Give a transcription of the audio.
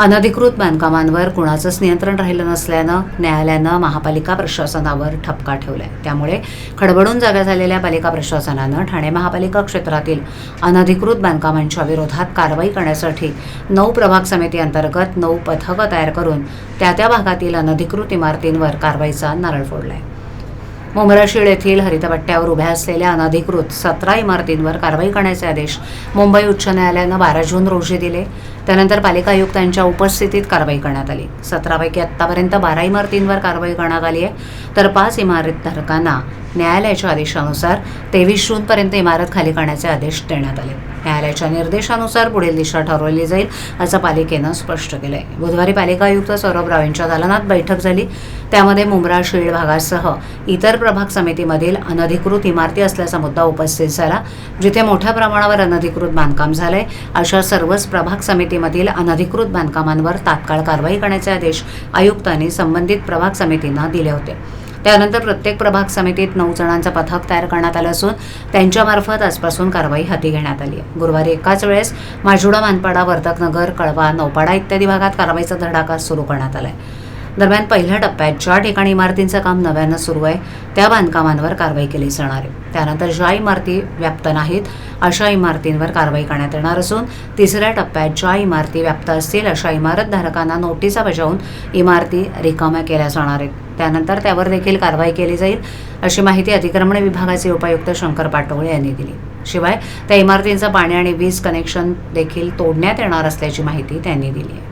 अनधिकृत बांधकामांवर कुणाचंच नियंत्रण राहिलं नसल्यानं न्यायालयानं महापालिका प्रशासनावर ठपका ठेवलाय. त्यामुळे खडबडून जागा झालेल्या पालिका प्रशासनानं ठाणे महापालिका क्षेत्रातील अनधिकृत बांधकामांच्या विरोधात कारवाई करण्यासाठी नऊ प्रभाग समिती अंतर्गत नऊ पथकं तयार करून त्या त्या भागातील अनधिकृत इमारतींवर कारवाईचा नारळ फोडलाय. मुंब्राशीळ येथील हरितपट्ट्यावर उभ्या असलेल्या अनधिकृत सतरा इमारतींवर कारवाई करण्याचे आदेश मुंबई उच्च न्यायालयानं बारा जून रोजी दिले. त्यानंतर पालिका आयुक्तांच्या उपस्थितीत कारवाई करण्यात आली. सतरापैकी आत्तापर्यंत बारा इमारतींवर कारवाई करण्यात आली आहे. तर पाच इमारतधारकांना न्यायालयाच्या आदेशानुसार तेवीस जूनपर्यंत इमारत खाली करण्याचे आदेश देण्यात आले. न्यायालयाच्या निर्देशानुसार पुढील दिशा ठरवली जाईल असं पालिकेनं स्पष्ट केलं आहे बुधवारी पालिका आयुक्त सौरभ राव यांच्या दालनात बैठक झाली. त्यामध्ये मुंब्रा शीळ भागासह इतर प्रभाग समितीमधील अनधिकृत इमारती असल्याचा मुद्दा उपस्थित झाला जिथे मोठ्या प्रमाणावर अनधिकृत बांधकाम झालंय. अशा सर्वच प्रभाग समितीमधील अनधिकृत बांधकामांवर तात्काळ कारवाई करण्याचे आदेश आयुक्तांनी संबंधित प्रभाग समितींना दिले होते. त्यानंतर प्रत्येक प्रभाग समितीत नऊ जणांचं पथक तयार करण्यात आलं असून त्यांच्यामार्फत आजपासून कारवाई हाती घेण्यात आली आहे. गुरुवारी एकाच वेळेस माजुडा मानपाडा वर्धकनगर कळवा नौपाडा इत्यादी भागात कारवाईचा धडाका सुरू करण्यात आला आहे दरम्यान पहिल्या टप्प्यात ज्या ठिकाणी इमारतींचं काम नव्यानं सुरू आहे त्या बांधकामांवर कारवाई केली जाणार आहे. त्यानंतर ज्या इमारती व्याप्त नाहीत अशा इमारतींवर कारवाई करण्यात येणार असून तिसऱ्या टप्प्यात ज्या इमारती व्याप्त असतील अशा इमारतधारकांना नोटिसा बजावून इमारती रिकाम्या केल्या जाणार आहेत. त्यानंतर त्यावर देखील कारवाई केली जाईल अशी माहिती अतिक्रमण विभागाचे उपायुक्त शंकर पाटोळे यांनी दिली. शिवाय त्या इमारतींचं पाणी आणि वीज कनेक्शन देखील तोडण्यात येणार असल्याची माहिती त्यांनी दिली आहे.